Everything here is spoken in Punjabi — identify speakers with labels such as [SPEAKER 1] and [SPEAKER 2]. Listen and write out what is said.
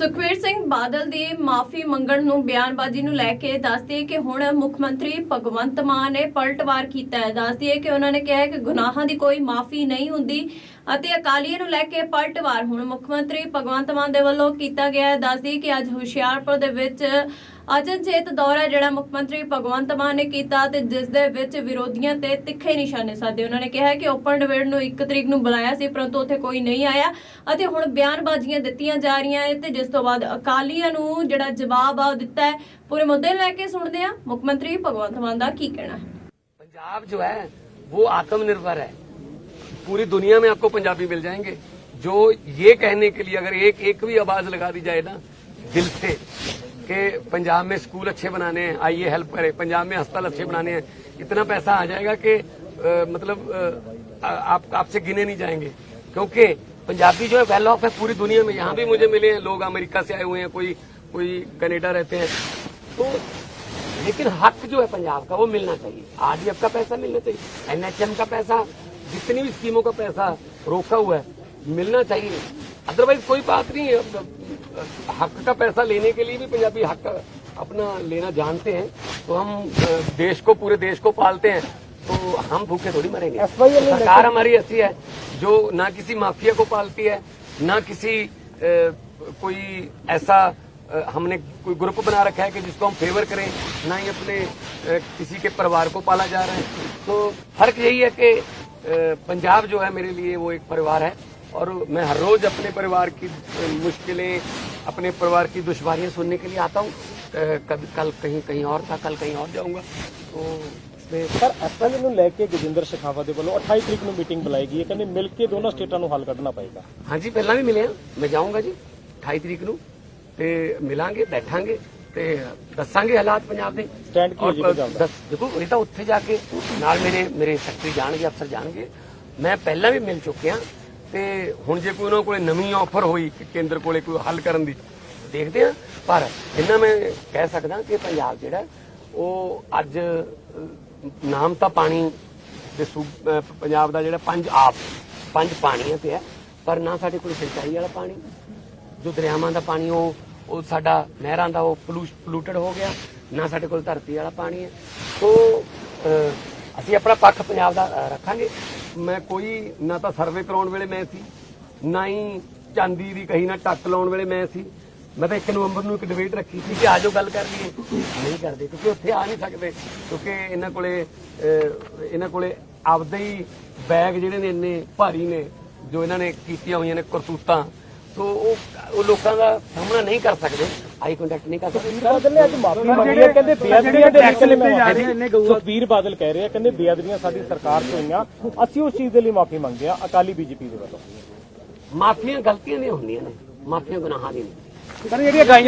[SPEAKER 1] ਸੁਖਵੀਰ ਸਿੰਘ ਬਾਦਲ ਦੀ ਮਾਫੀ ਮੰਗਣ ਨੂੰ ਬਿਆਨਬਾਜ਼ੀ ਨੂੰ ਲੈ ਕੇ ਦੱਸਦੀ ਕਿ ਹੁਣ ਮੁੱਖ ਮੰਤਰੀ ਭਗਵੰਤ ਮਾਨ ਨੇ ਪਲਟਵਾਰ ਕੀਤਾ ਹੈ। ਦੱਸਦੀ ਕਿ ਉਹਨਾਂ ਨੇ ਕਿਹਾ ਕਿ ਗੁਨਾਹਾਂ ਦੀ ਕੋਈ ਮਾਫੀ ਨਹੀਂ ਹੁੰਦੀ ਅਤੇ ਅਕਾਲੀਆਂ ਨੂੰ ਲੈ ਕੇ ਪਲਟਵਾਰ ਹੁਣ ਮੁੱਖ ਮੰਤਰੀ ਭਗਵੰਤ ਮਾਨ ਦੇ ਵੱਲੋਂ ਕੀਤਾ ਗਿਆ ਹੈ। ਦੱਸਦੀ ਕਿ ਅੱਜ ਹੁਸ਼ਿਆਰਪੁਰ ਦੇ ਵਿੱਚ ਅਚਨਚੇਤ ਦੌਰਾ ਜਿਹੜਾ ਮੁੱਖ ਮੰਤਰੀ ਭਗਵੰਤ ਮਾਨ ਨੇ ਕੀਤਾ ਤੇ ਜਿਸ ਦੇ ਵਿੱਚ ਵਿਰੋਧੀਆਂ ਤੇ ਤਿੱਖੇ ਨਿਸ਼ਾਨੇ ਸਾਧੇ ਉਹਨਾਂ ਨੇ ਕਿਹਾ ਹੈ ਕਿ ਓਪਨ ਡਿਬੇਟ ਨੂੰ 1 ਤਰੀਕ ਨੂੰ ਬੁਲਾਇਆ ਸੀ ਪਰੰਤੂ ਉੱਥੇ ਕੋਈ ਨਹੀਂ ਆਇਆ ਅਤੇ ਹੁਣ ਬਿਆਨਬਾਜ਼ੀਆਂ ਦਿੱਤੀਆਂ ਜਾ ਰਹੀਆਂ ਹੈ ਤੇ ਜਿਸ ਤੋਂ ਬਾਅਦ ਅਕਾਲੀਆਂ ਨੂੰ ਜਿਹੜਾ ਜਵਾਬ ਆ ਉਹ ਦਿੱਤਾ ਹੈ ਪੂਰੇ ਮੁੱਦੇ ਨੂੰ ਲੈ ਕੇ ਸੁਣਦੇ ਹਾਂ ਮੁੱਖ ਮੰਤਰੀ ਭਗਵੰਤ ਮਾਨ ਦਾ ਕੀ ਕਹਿਣਾ ਹੈ
[SPEAKER 2] पंजाब जो है वो आत्मनिर्भर है पूरी दुनिया में आपको पंजाबी मिल जाएंगे जो ये कहने के लिए अगर एक एक भी आवाज लगा दी जाए ना दिल से कि पंजाब में स्कूल अच्छे बनाने हैं आइए हेल्प करें। पंजाब में अस्पताल अच्छे बनाने हैं। इतना पैसा आ जाएगा कि मतलब आप, आपसे गिने नहीं जाएँगे। क्योंकि पंजाबी जो है वेल ऑफ़ है पूरी दुनिया में। यहाँ भी मुझे मिले हैं, लोग अमेरिका से आए हुए हैं, कोई कोई कनेडा रहते हैं। तो लेकिन हक जो है पंजाब का, वो मिलना चाहिए। आरडीएफ का पैसा मिलना चाहिए, एनएचएम का पैसा, जितनी भी स्कीमों का पैसा रोका हुआ है, मिलना चाहिए। अदरवाइज़ कोई बात नहीं है। हक का पैसा लेने के लिए भी पंजाबी हक अपना लेना जानते हैं तो हम देश को पूरे देश को पालते हैं तो हम भूखे थोड़ी मरेंगे। सरकार हमारी ऐसी है जो ना किसी माफिया को पालती है ना किसी अ, कोई ऐसा अ, हमने कोई ग्रुप बना रखा है कि जिसको हम फेवर करें ना ही अपने अ, किसी के परिवार को पाला जा रहा है। तो फ़र्क यही है कि पंजाब जो है मेरे लिए वो एक परिवार है और मैं हर रोज अपने परिवार की अ, मुश्किलें अपने परिवार की दुश्वारियां सुनने के लिए आता हूँ अ, कभी कल कहीं कहीं और था कल कहीं और जाऊंगा तो इसमें
[SPEAKER 3] ਸਰ ਐਸਐਲ ਨੂੰ ਲੈ ਕੇ ਗਜਿੰਦਰ ਸ਼ੇਖਾਵਤ ਦੇ ਵੱਲੋਂ 28 ਤਰੀਕ ਨੂੰ ਮੀਟਿੰਗ ਬੁਲਾਈ ਗਈ ਹੈ ਕਹਿੰਦੇ ਮਿਲ ਕੇ ਦੋਨਾਂ ਸਟੇਟਾਂ ਨੂੰ ਹੱਲ ਕੱਢਣਾ ਪਏਗਾ
[SPEAKER 2] ਹਾਂਜੀ ਪਹਿਲਾਂ ਵੀ ਮਿਲੇ ਆ ਮੈਂ ਜਾਊਂਗਾ ਜੀ 28 ਤਰੀਕ ਨੂੰ ਤੇ ਮਿਲਾਂਗੇ ਬੈਠਾਂਗੇ ਤੇ ਦੱਸਾਂਗੇ ਹਾਲਾਤ ਪੰਜਾਬ ਦੇ
[SPEAKER 3] Stand ਕੀ ਹੈ ਜੀ
[SPEAKER 2] ਔਰ
[SPEAKER 3] ਪੰਜਾਬ ਦਾ?
[SPEAKER 2] ਦੱਸ- ਦੇਖੋ ਇਹ ਤਾਂ ਉੱਥੇ ਜਾ ਕੇ ਨਾਲ ਮੇਰੇ ਮੇਰੇ ਸੈਕਟਰੀ ਜਾਣਗੇ ਅਫਸਰ ਜਾਣਗੇ ਮੈਂ ਪਹਿਲਾਂ ਵੀ ਮਿਲ ਚੁੱਕਿਆ ਤੇ ਹੁਣ ਜੇ ਕੋਈ ਉਹਨਾਂ ਕੋਲੇ ਨਵੀਂ ਆਫਰ ਹੋਈ ਕਿ ਕੇਂਦਰ ਕੋਲੇ ਕੋਈ ਹੱਲ ਕਰਨ ਦੀ, ਦੇਖਦੇ ਆ ਪਰ ਇੰਨਾ ਮੈਂ ਕਹਿ ਸਕਦਾ ਕਿ ਪੰਜਾਬ ਜਿਹੜਾ, ਉਹ ਅੱਜ ਨਾਮ ਤਾਂ ਪਾਣੀ ਦੇ ਸੂਬ- ਪੰਜਾਬ ਦਾ ਜਿਹੜਾ ਪੰਜ ਆਪ, ਪੰਜ ਪਾਣੀਆਂ ਤੇ ਹੈ, ਪਰ ਨਾ ਸਾਡੇ ਕੋਲ ਸਿੰਚਾਈ ਵਾਲਾ ਪਾਣੀ, ਜੋ ਦਰਿਆਵਾਂ ਦਾ ਪਾਣੀ, ਉਹ ਉਹ ਸਾਡਾ ਨਹਿਰਾਂ ਦਾ, ਉਹ ਪੋਲੂਟਡ ਹੋ ਗਿਆ, ਨਾ ਸਾਡੇ ਕੋਲ ਧਰਤੀ ਵਾਲਾ ਪਾਣੀ ਹੈ। ਸੋ ਅਸੀਂ ਆਪਣਾ ਪੱਖ ਪੰਜਾਬ ਦਾ ਰੱਖਾਂਗੇ। ਮੈਂ ਕੋਈ, ਨਾ ਤਾਂ ਸਰਵੇ ਕਰਾਉਣ ਵੇਲੇ ਮੈਂ ਸੀ, ਨਾ ਹੀ ਚਾਂਦੀ ਦੀ ਕਹੀ ਨਾ ਟੱਕ ਲਾਉਣ ਵੇਲੇ ਮੈਂ ਸੀ। ਮੈਂ ਤਾਂ 1 ਨਵੰਬਰ ਨੂੰ ਇੱਕ ਡਿਬੇਟ ਰੱਖੀ ਸੀ ਕਿ ਆਜੋ ਗੱਲ ਕਰ ਲਈਏ। ਨਹੀਂ ਕਰਦੇ, ਕਿਉਂਕਿ ਉੱਥੇ ਆ ਨਹੀਂ ਸਕਦੇ, ਕਿਉਂਕਿ ਇਹਨਾਂ ਕੋਲੇ ਇਹਨਾਂ ਕੋਲੇ ਆਪਦੇ ਹੀ ਬੈਗ ਜਿਹੜੇ ਨੇ ਇੰਨੇ ਭਾਰੀ ਨੇ, ਜੋ ਇਹਨਾਂ ਨੇ ਕੀਤੀਆਂ ਹੋਈਆਂ ਨੇ ਕਰਤੂਤਾਂ। ਸੋ ਉਹ ਲੋਕਾਂ ਦਾ ਸਾਹਮਣਾ ਨਹੀਂ ਕਰ ਸਕਦੇ। ਆਈ ਕੰਟੈਕਟ ਨਹੀਂ ਕਰ ਸਕਦੇ।
[SPEAKER 3] ਬਾਦਲ ਨੇ ਅੱਜ ਮਾਫੀ ਮੰਗੀ ਹੈ ਕਹਿੰਦੇ ਬੇਅਦਬੀਆਂ ਦੇ ਨਿਕਲੇ ਮੈਂ ਸੁਖਬੀਰ ਬਾਦਲ ਕਹਿ ਰਹੇ ਆ ਕਹਿੰਦੇ ਬੇਅਦਬੀਆਂ ਸਾਡੀ ਸਰਕਾਰ ਤੋਂ ਹੋਈਆਂ। ਅਸੀਂ ਉਸ ਚੀਜ਼ ਦੇ ਲਈ ਮਾਫੀ ਮੰਗਦੇ ਆ ਅਕਾਲੀ ਬੀਜੇਪੀ ਦੇ ਵੱਲੋਂ।
[SPEAKER 2] ਮਾਫੀਆਂ ਗਲਤੀਆਂ ਦੀਆਂ ਹੁੰਦੀਆਂ ਨੇ ਮਾਫੀਆਂ ਗੁਨਾਹਾਂ ਦੀਆਂ ਨਹੀਂ
[SPEAKER 3] ਸਰ ਜਿਹੜੀਆਂ